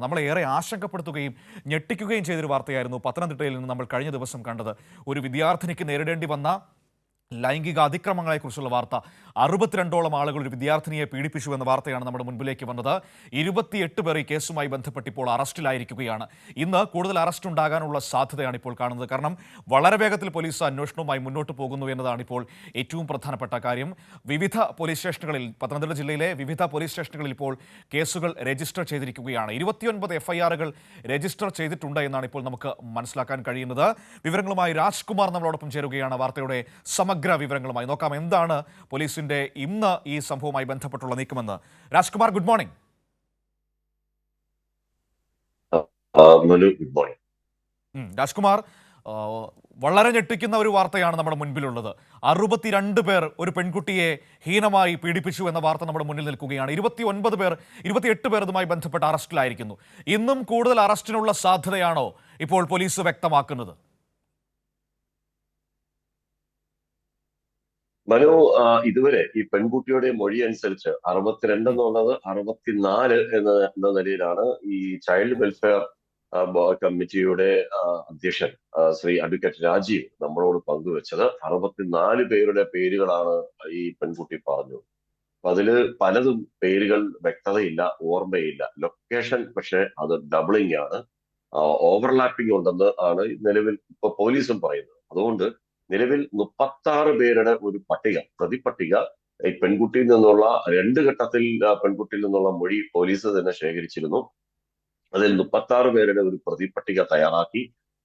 നമ്മളെ ഏറെ ആശങ്കപ്പെടുത്തുകയും ഞെട്ടിക്കുകയും ചെയ്തൊരു വാർത്തയായിരുന്നു പത്തനംതിട്ടയിൽ നിന്ന് നമ്മൾ കഴിഞ്ഞ ദിവസം കണ്ടത്. ഒരു വിദ്യാർത്ഥിനിക്ക് നേരിടേണ്ടി വന്ന ലൈംഗിക അതിക്രമങ്ങളെക്കുറിച്ചുള്ള വാർത്ത. അറുപത്തിരണ്ടോളം ആളുകൾ ഒരു വിദ്യാർത്ഥിനിയെ പീഡിപ്പിച്ചു എന്ന വാർത്തയാണ് നമ്മുടെ മുൻപിലേക്ക് വന്നത്. ഇരുപത്തിയെട്ട് പേർ ഈ കേസുമായി ബന്ധപ്പെട്ട് ഇപ്പോൾ അറസ്റ്റിലായിരിക്കുകയാണ്. ഇന്ന് കൂടുതൽ അറസ്റ്റ് ഉണ്ടാകാനുള്ള സാധ്യതയാണ് ഇപ്പോൾ കാണുന്നത്. കാരണം വളരെ വേഗത്തിൽ പോലീസ് അന്വേഷണവുമായി മുന്നോട്ട് പോകുന്നു എന്നതാണ് ഇപ്പോൾ ഏറ്റവും പ്രധാനപ്പെട്ട കാര്യം. വിവിധ പോലീസ് സ്റ്റേഷനുകളിൽ പത്തനംതിട്ട ജില്ലയിലെ വിവിധ പോലീസ് സ്റ്റേഷനുകളിൽ ഇപ്പോൾ കേസുകൾ രജിസ്റ്റർ ചെയ്തിരിക്കുകയാണ്. ഇരുപത്തിയൊൻപത് എഫ്ഐആറുകൾ രജിസ്റ്റർ ചെയ്തിട്ടുണ്ട് എന്നാണ് ഇപ്പോൾ നമുക്ക് മനസ്സിലാക്കാൻ കഴിയുന്നത്. വിവരങ്ങളുമായി രാജ്കുമാർ നമ്മളോടൊപ്പം ചേരുകയാണ് വാർത്തയുടെ സമഗ്ര വിവരങ്ങളുമായി നോക്കാം എന്താണ് പോലീസിന്റെ ഇന്ന് ഈ സംഭവവുമായി ബന്ധപ്പെട്ടുള്ള നീക്കമെന്ന്. Rajkumar good morning. Good morning. Rajkumar വളരെ ഞെട്ടിക്കുന്ന ഒരു വാർത്തയാണ് നമ്മുടെ മുൻപിലുള്ളത്. അറുപത്തിരണ്ട് പേർ ഒരു പെൺകുട്ടിയെ ഹീനമായി പീഡിപ്പിച്ചു എന്ന വാർത്ത നമ്മുടെ മുന്നിൽ നിൽക്കുകയാണ്. ഇരുപത്തി ഒൻപത് പേർ ഇരുപത്തിയെട്ട് പേർ ഇതുമായി ബന്ധപ്പെട്ട് അറസ്റ്റിലായിരിക്കുന്നു. ഇന്നും കൂടുതൽ അറസ്റ്റിനുള്ള സാധ്യതയാണോ ഇപ്പോൾ പോലീസ് വ്യക്തമാക്കുന്നത്? മനു ഇതുവരെ ഈ പെൺകുട്ടിയുടെ മൊഴി അനുസരിച്ച് അറുപത്തിരണ്ട് എന്നുള്ളത് അറുപത്തിനാല് എന്ന എന്ന നിലയിലാണ് ഈ ചൈൽഡ് വെൽഫെയർ കമ്മിറ്റിയുടെ അധ്യക്ഷൻ ശ്രീ അഡ്വക്കേറ്റ് രാജീവ് നമ്മളോട് പങ്കുവെച്ചത്. അറുപത്തിനാല് പേരുടെ പേരുകളാണ് ഈ പെൺകുട്ടി പറഞ്ഞു. അപ്പൊ അതിൽ പലതും പേരുകൾ വ്യക്തതയില്ല ഓർമ്മയില്ല. ലൊക്കേഷൻ പക്ഷെ അത് ഡബിളിംഗ് ആണ്. ഓവർലാപ്പിംഗ് ഉണ്ടെന്ന് ആണ് നിലവിൽ ഇപ്പൊ പോലീസും പറയുന്നത്. അതുകൊണ്ട് നിലവിൽ മുപ്പത്താറ് പേരുടെ ഒരു പട്ടിക പ്രതിപട്ടിക ഈ പെൺകുട്ടിയിൽ നിന്നുള്ള രണ്ട് ഘട്ടത്തിൽ പെൺകുട്ടിയിൽ നിന്നുള്ള മൊഴി പോലീസ് തന്നെ ശേഖരിച്ചിരുന്നു. അതിൽ മുപ്പത്തി ആറ് പേരുടെ ഒരു പ്രതിപട്ടിക തയ്യാറാക്കി.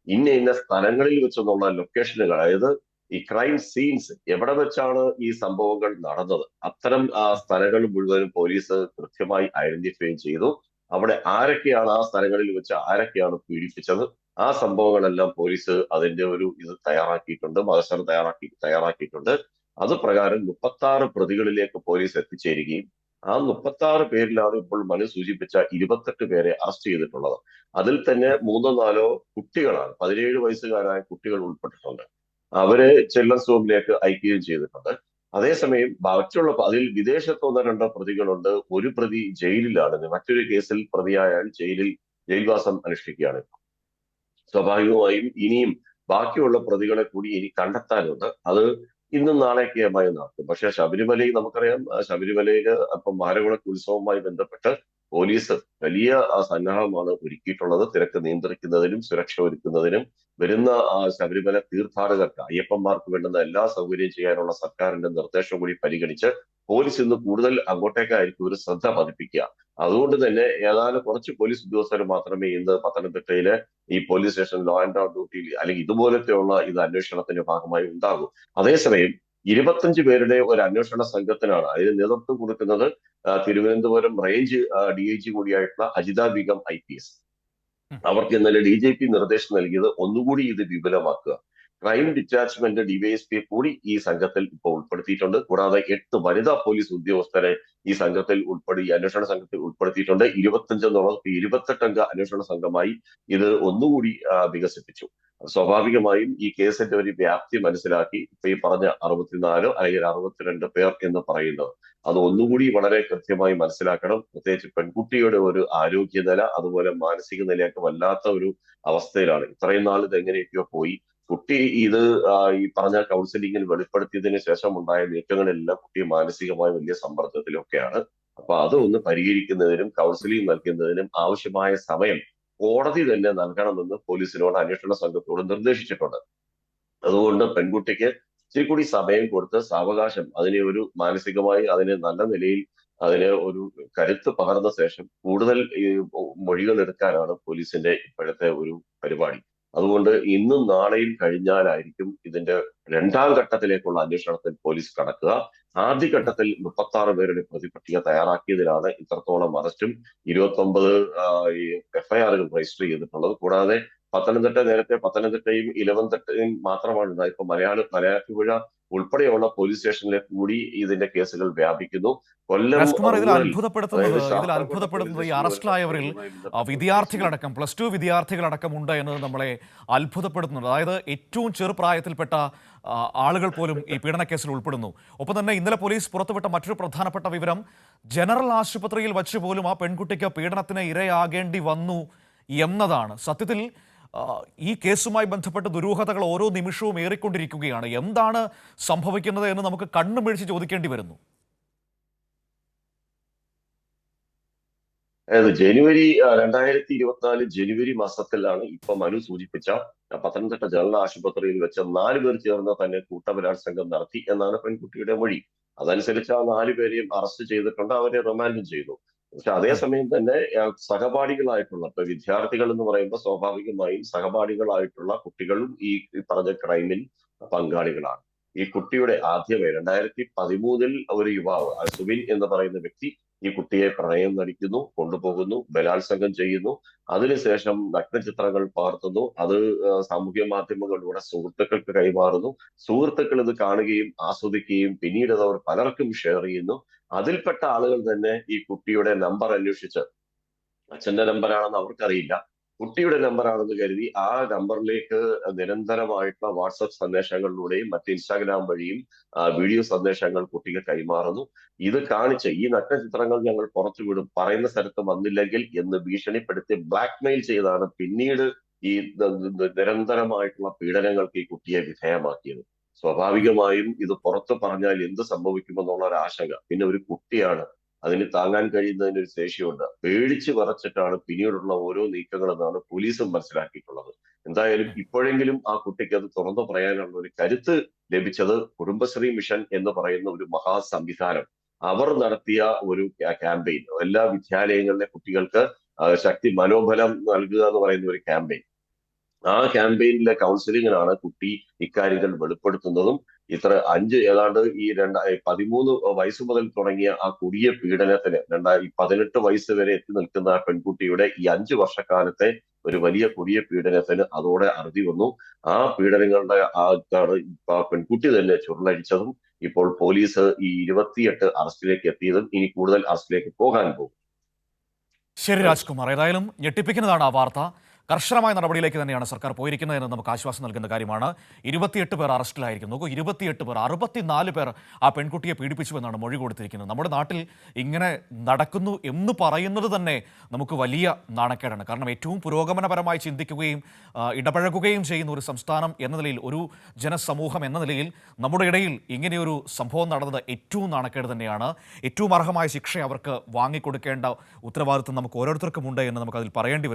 ഇന്ന ഇന്ന സ്ഥലങ്ങളിൽ വെച്ചെന്നുള്ള ലൊക്കേഷനുകൾ അതായത് ഈ ക്രൈം സീൻസ് എവിടെ വെച്ചാണ് ഈ സംഭവങ്ങൾ നടന്നത്? അത്തരം സ്ഥലങ്ങൾ മുഴുവനും പോലീസ് കൃത്യമായി ഐഡന്റിഫൈ ചെയ്തു. അവിടെ ആരൊക്കെയാണ് ആ സ്ഥലങ്ങളിൽ വെച്ച് ആരൊക്കെയാണ് പീഡിപ്പിച്ചത്? ആ സംഭവങ്ങളെല്ലാം പോലീസ് അതിന്റെ ഒരു ഇത് തയ്യാറാക്കിയിട്ടുണ്ട് മതസ്ഥർ തയ്യാറാക്കി തയ്യാറാക്കിയിട്ടുണ്ട്. അത് പ്രകാരം മുപ്പത്തി ആറ് പ്രതികളിലേക്ക് പോലീസ് എത്തിച്ചേരുകയും ആ മുപ്പത്തി ആറ് പേരിലാണ് ഇപ്പോൾ മനു സൂചിപ്പിച്ച ഇരുപത്തെട്ട് പേരെ അറസ്റ്റ് ചെയ്തിട്ടുള്ളത്. അതിൽ തന്നെ മൂന്നോ നാലോ കുട്ടികളാണ് പതിനേഴ് വയസ്സുകാരായ കുട്ടികൾ ഉൾപ്പെട്ടിട്ടുണ്ട്. അവരെ ചെല്ലൻസ് റൂമിലേക്ക് അയക്കുകയും ചെയ്തിട്ടുണ്ട്. അതേസമയം മറ്റുള്ള അതിൽ വിദേശത്ത് ഒന്ന് രണ്ടോ പ്രതികളുണ്ട്. ഒരു പ്രതി ജയിലിലാണ്. മറ്റൊരു കേസിൽ പ്രതിയായാൽ ജയിലിൽ ജയിൽവാസം അനുഷ്ഠിക്കുകയാണ് സ്വാഭാവികമായും ഇനിയും ബാക്കിയുള്ള പ്രതികളെ കൂടി ഇനി കണ്ടെത്താനുണ്ട്. അത് ഇന്നും നാളെയൊക്കെയുമായി നടക്കും. പക്ഷെ ശബരിമലയിൽ നമുക്കറിയാം ശബരിമലയിൽ അപ്പം മാരവിളക്ക് ഉത്സവവുമായി ബന്ധപ്പെട്ട് പോലീസ് വലിയ സന്നാഹമാണ് ഒരുക്കിയിട്ടുള്ളത്. തിരക്ക് നിയന്ത്രിക്കുന്നതിനും സുരക്ഷ ഒരുക്കുന്നതിനും വരുന്ന ശബരിമല തീർത്ഥാടകർക്ക് അയ്യപ്പന്മാർക്ക് വേണ്ടുന്ന എല്ലാ സൗകര്യം ചെയ്യാനുള്ള സർക്കാരിന്റെ നിർദ്ദേശം കൂടി പരിഗണിച്ച് പോലീസ് ഇന്ന് കൂടുതൽ അങ്ങോട്ടേക്കായിരിക്കും ഒരു ശ്രദ്ധ പതിപ്പിക്കുക. അതുകൊണ്ട് തന്നെ ഏതാനും കുറച്ച് പോലീസ് ഉദ്യോഗസ്ഥർ മാത്രമേ ഇന്ന് പത്തനംതിട്ടയിലെ ഈ police station law and order ഡ്യൂട്ടിയിൽ അല്ലെങ്കിൽ ഇതുപോലത്തെയുള്ള ഇത് അന്വേഷണത്തിന്റെ ഭാഗമായി ഉണ്ടാകും. അതേസമയം ഇരുപത്തഞ്ച് പേരുടെ ഒരു അന്വേഷണ സംഘത്തിനാണ് അതിന് നേതൃത്വം കൊടുക്കുന്നത് Thiruvananthapuram range D I G കൂടിയായിട്ടുള്ള Ajitha Begum I P S. അവർക്ക് ഇന്നലെ ഡി ജി പി നിർദ്ദേശം നൽകിയത് ഒന്നുകൂടി ഇത് വിപുലമാക്കുക. ക്രൈം ഡിറ്റാച്ച്മെന്റ് ഡിവൈഎസ്പിയെ കൂടി ഈ സംഘത്തിൽ ഇപ്പോൾ ഉൾപ്പെടുത്തിയിട്ടുണ്ട്. കൂടാതെ എട്ട് വനിതാ പോലീസ് ഉദ്യോഗസ്ഥരെ ഈ സംഘത്തിൽ ഉൾപ്പെടുത്തി അന്വേഷണ സംഘത്തിൽ ഉൾപ്പെടുത്തിയിട്ടുണ്ട്. ഇരുപത്തഞ്ച് എന്നുള്ളത് ഇരുപത്തെട്ടംഗ അന്വേഷണ സംഘമായി ഇത് ഒന്നുകൂടി വികസിപ്പിച്ചു. സ്വാഭാവികമായും ഈ കേസിന്റെ ഒരു വ്യാപ്തി മനസ്സിലാക്കി ഇപ്പൊ ഈ പറഞ്ഞ അറുപത്തിനാലോ അല്ലെങ്കിൽ അറുപത്തിരണ്ട് പേർ എന്ന് പറയുന്നത്. അത് ഒന്നുകൂടി വളരെ കൃത്യമായി മനസ്സിലാക്കണം. പ്രത്യേകിച്ച് പെൺകുട്ടിയുടെ ഒരു ആരോഗ്യനില അതുപോലെ മാനസിക നിലയൊക്കെ വല്ലാത്ത ഒരു അവസ്ഥയിലാണ്. ഇത്രയും നാൾ ഇത് എങ്ങനെയൊക്കെയോ പോയി. കുട്ടി ഇത് ഈ പറഞ്ഞ കൗൺസിലിംഗിൽ വെളിപ്പെടുത്തിയതിനു ശേഷം ഉണ്ടായ നീക്കങ്ങളെല്ലാം കുട്ടി മാനസികമായി വലിയ സമ്മർദ്ദത്തിലൊക്കെയാണ്. അപ്പൊ അത് ഒന്ന് പരിഹരിക്കുന്നതിനും കൗൺസിലിംഗ് നൽകുന്നതിനും ആവശ്യമായ സമയം കോടതി തന്നെ നൽകണമെന്ന് പോലീസിനോട് അന്വേഷണ സംഘത്തോട് നിർദ്ദേശിച്ചിട്ടുണ്ട്. അതുകൊണ്ട് പെൺകുട്ടിക്ക് ഇച്ചിരി കൂടി സമയം കൊടുത്ത് സാവകാശം അതിനെ ഒരു മാനസികമായി അതിനെ നല്ല നിലയിൽ അതിന് ഒരു കരുത്ത് പകർന്ന ശേഷം കൂടുതൽ മൊഴികൾ എടുക്കാനാണ് പോലീസിന്റെ ഇപ്പോഴത്തെ ഒരു പരിപാടി. അതുകൊണ്ട് ഇന്നും നാളെയും കഴിഞ്ഞാലായിരിക്കും ഇതിന്റെ രണ്ടാം ഘട്ടത്തിലേക്കുള്ള അന്വേഷണത്തിൽ പോലീസ് കടക്കുക. ആദ്യഘട്ടത്തിൽ മുപ്പത്തി ആറ് പേരുടെ പ്രതിപട്ടിക തയ്യാറാക്കിയതിലാണ് ഇത്രത്തോളം അറസ്റ്റും. ഇരുപത്തി ഒമ്പത് എഫ്ഐആറുകൾ രജിസ്റ്റർ ചെയ്തിട്ടുള്ളത്. കൂടാതെ പത്തനംതിട്ട നേരത്തെ പത്തനംതിട്ടയും ഇലവൻതിട്ടയും മാത്രമാണ് ഉണ്ടായത്. ഇപ്പൊ മലയാള മലയാറ്റുപുഴ ഉൾപ്പെടെയുള്ള പോലീസ് സ്റ്റേഷനിലെ കൂടി ഇതിന്റെ കേസുകൾ വ്യാപിക്കുന്നു. കൊല്ലം ഇതിൽ അത്ഭുതപ്പെടുത്തുന്നത് ഇതിൽ അത്ഭുതപ്പെടുത്തുന്നത് ഈ അറസ്റ്റിലായവരിൽ വിദ്യാർത്ഥികളടക്കം പ്ലസ് ടു വിദ്യാർത്ഥികളടക്കം ഉണ്ട് എന്നത് നമ്മളെ അത്ഭുതപ്പെടുത്തുന്നുണ്ട്. അതായത് ഏറ്റവും ചെറുപ്രായത്തിൽപ്പെട്ട ആളുകൾ പോലും ഈ പീഡനക്കേസിൽ ഉൾപ്പെടുന്നു. ഒപ്പം തന്നെ ഇന്നലെ പോലീസ് പുറത്തുവിട്ട മറ്റൊരു പ്രധാനപ്പെട്ട വിവരം ജനറൽ ആശുപത്രിയിൽ വച്ച് പോലും ആ പെൺകുട്ടിക്ക് പീഡനത്തിന് ഇരയാകേണ്ടി വന്നു എന്നതാണ്. സത്യത്തിൽ ഈ കേസുമായി ബന്ധപ്പെട്ട ദുരൂഹതകൾ ഓരോ നിമിഷവും ഏറിക്കൊണ്ടിരിക്കുകയാണ്. എന്താണ് സംഭവിക്കുന്നത് എന്ന് നമുക്ക് കണ്ണുമിഴിച്ച് ചോദിക്കേണ്ടി വരുന്നു. അതായത് ജനുവരി രണ്ടായിരത്തി ഇരുപത്തിനാല് ജനുവരി മാസത്തിലാണ് ഇപ്പൊ മനു സൂചിപ്പിച്ച പത്തനംതിട്ട ജനറൽ ആശുപത്രിയിൽ വെച്ച് നാല് പേർ ചേർന്ന് തന്നെ കൂട്ടബലാത്സംഗം നടത്തി എന്നാണ് പെൺകുട്ടിയുടെ മൊഴി. അതനുസരിച്ച് ആ നാല് പേരെയും അറസ്റ്റ് ചെയ്തിട്ടുണ്ട് അവരെ റിമാൻഡും ചെയ്തു പക്ഷെ അതേസമയം തന്നെ സഹപാഠികളായിട്ടുള്ള ഇപ്പൊ വിദ്യാർത്ഥികൾ എന്ന് പറയുമ്പോൾ സ്വാഭാവികമായും സഹപാഠികളായിട്ടുള്ള കുട്ടികളും ഈ പറഞ്ഞ ക്രൈമിൽ പങ്കാളികളാണ്. ഈ കുട്ടിയുടെ ആദ്യമേ രണ്ടായിരത്തി പതിമൂന്നിൽ ഒരു യുവാവ് സുബിൻ എന്ന് പറയുന്ന വ്യക്തി ഈ കുട്ടിയെ പ്രണയം നടിക്കുന്നു കൊണ്ടുപോകുന്നു ബലാത്സംഗം ചെയ്യുന്നു. അതിനുശേഷം നഗ്നചിത്രങ്ങൾ പകർത്തുന്നു. അത് സാമൂഹ്യ മാധ്യമങ്ങളിലൂടെ സുഹൃത്തുക്കൾക്ക് കൈമാറുന്നു. സുഹൃത്തുക്കൾ ഇത് കാണുകയും ആസ്വദിക്കുകയും പിന്നീട് അത് അവർ പലർക്കും ഷെയർ ചെയ്യുന്നു. അതിൽപ്പെട്ട ആളുകൾ തന്നെ ഈ കുട്ടിയുടെ നമ്പർ അന്വേഷിച്ച് അച്ഛന്റെ നമ്പറാണെന്ന് അവർക്കറിയില്ല. കുട്ടിയുടെ നമ്പർ ആണെന്ന് കരുതി ആ നമ്പറിലേക്ക് നിരന്തരമായിട്ടുള്ള വാട്സപ്പ് സന്ദേശങ്ങളിലൂടെയും മറ്റ് ഇൻസ്റ്റാഗ്രാം വഴിയും വീഡിയോ സന്ദേശങ്ങൾ കുട്ടികൾ കൈമാറുന്നു. ഇത് കാണിച്ച് ഈ നഗ്നചിത്രങ്ങൾ ഞങ്ങൾ പുറത്തുവിടും. പറയുന്ന സ്ഥലത്ത് വന്നില്ലെങ്കിൽ എന്ന് ഭീഷണിപ്പെടുത്തി ബ്ലാക്ക് മെയിൽ ചെയ്താണ് പിന്നീട് ഈ നിരന്തരമായിട്ടുള്ള പീഡനങ്ങൾക്ക് ഈ കുട്ടിയെ വിധേയമാക്കിയത്. സ്വാഭാവികമായും ഇത് പുറത്തു പറഞ്ഞാൽ എന്ത് സംഭവിക്കുമെന്നുള്ള ഒരു ആശങ്ക. പിന്നെ ഒരു കുട്ടിയാണ് അതിന് താങ്ങാൻ കഴിയുന്നതിന് ഒരു ശേഷിയുണ്ട് പേടിച്ച് വിറച്ചിട്ടാണ് പിന്നീടുള്ള ഓരോ നീക്കങ്ങളെന്നാണ് പോലീസും മനസ്സിലാക്കിയിട്ടുള്ളത്. എന്തായാലും ഇപ്പോഴെങ്കിലും ആ കുട്ടിക്ക് അത് തുറന്നു പറയാനുള്ള ഒരു കരുത്ത് ലഭിച്ചത് കുടുംബശ്രീ മിഷൻ എന്ന് പറയുന്ന ഒരു മഹാസംവിധാനം. അവർ നടത്തിയ ഒരു ക്യാമ്പയിൻ. എല്ലാ വിദ്യാലയങ്ങളിലെ കുട്ടികൾക്ക് ശക്തി മനോബലം നൽകുക എന്ന് പറയുന്ന ഒരു ക്യാമ്പയിൻ. ആ ക്യാമ്പയിനിലെ കൗൺസിലിങ്ങിനാണ് കുട്ടി ഇക്കാര്യങ്ങൾ വെളിപ്പെടുത്തുന്നതും ഇത്ര അഞ്ച് ഏതാണ്ട് ഈ രണ്ട പതിമൂന്ന് വയസ്സ് മുതൽ തുടങ്ങിയ ആ കൊടിയ പീഡനത്തിന് രണ്ടായി പതിനെട്ട് വയസ്സ് വരെ എത്തി നിൽക്കുന്ന ആ പെൺകുട്ടിയുടെ ഈ അഞ്ച് വർഷക്കാലത്തെ ഒരു വലിയ കൊടിയ പീഡനത്തിന് അതോടെ അറുതി വന്നു. ആ പീഡനങ്ങളുടെ ആ പെൺകുട്ടി തന്നെ ചുരുളടിച്ചതും ഇപ്പോൾ പോലീസ് ഈ ഇരുപത്തിയെട്ട് അറസ്റ്റിലേക്ക് എത്തിയതും ഇനി കൂടുതൽ അറസ്റ്റിലേക്ക് പോകാൻ പോകും. ശരി രാജ്കുമാർ ഏതായാലും ഞെട്ടിപ്പിക്കുന്നതാണ് ആ വാർത്ത. കർശനമായ നടപടിയിലേക്ക് തന്നെയാണ് സർക്കാർ പോയിരിക്കുന്നതെന്ന് നമുക്ക് ആശ്വാസം നൽകുന്ന കാര്യമാണ്. ഇരുപത്തിയെട്ട് പേർ അറസ്റ്റിലായിരിക്കുന്നു. നോക്കൂ ഇരുപത്തിയെട്ട് പേർ അറുപത്തിനാല് പേർ ആ പെൺകുട്ടിയെ പീഡിപ്പിച്ചുവെന്നാണ് മൊഴി കൊടുത്തിരിക്കുന്നത്. നമ്മുടെ നാട്ടിൽ ഇങ്ങനെ നടക്കുന്നു എന്ന് പറയുന്നത് തന്നെ നമുക്ക് വലിയ നാണക്കേടാണ്. കാരണം ഏറ്റവും പുരോഗമനപരമായി ചിന്തിക്കുകയും ഇടപഴകുകയും ചെയ്യുന്ന ഒരു സംസ്ഥാനം എന്ന നിലയിൽ ഒരു ജനസമൂഹം എന്ന നിലയിൽ നമ്മുടെ ഇടയിൽ ഇങ്ങനെയൊരു സംഭവം നടന്നത് ഏറ്റവും നാണക്കേട് തന്നെയാണ്. ഏറ്റവും അർഹമായ ശിക്ഷ അവർക്ക് വാങ്ങിക്കൊടുക്കേണ്ട ഉത്തരവാദിത്വം നമുക്ക് ഓരോരുത്തർക്കും ഉണ്ട് എന്ന് നമുക്കതിൽ പറയേണ്ടി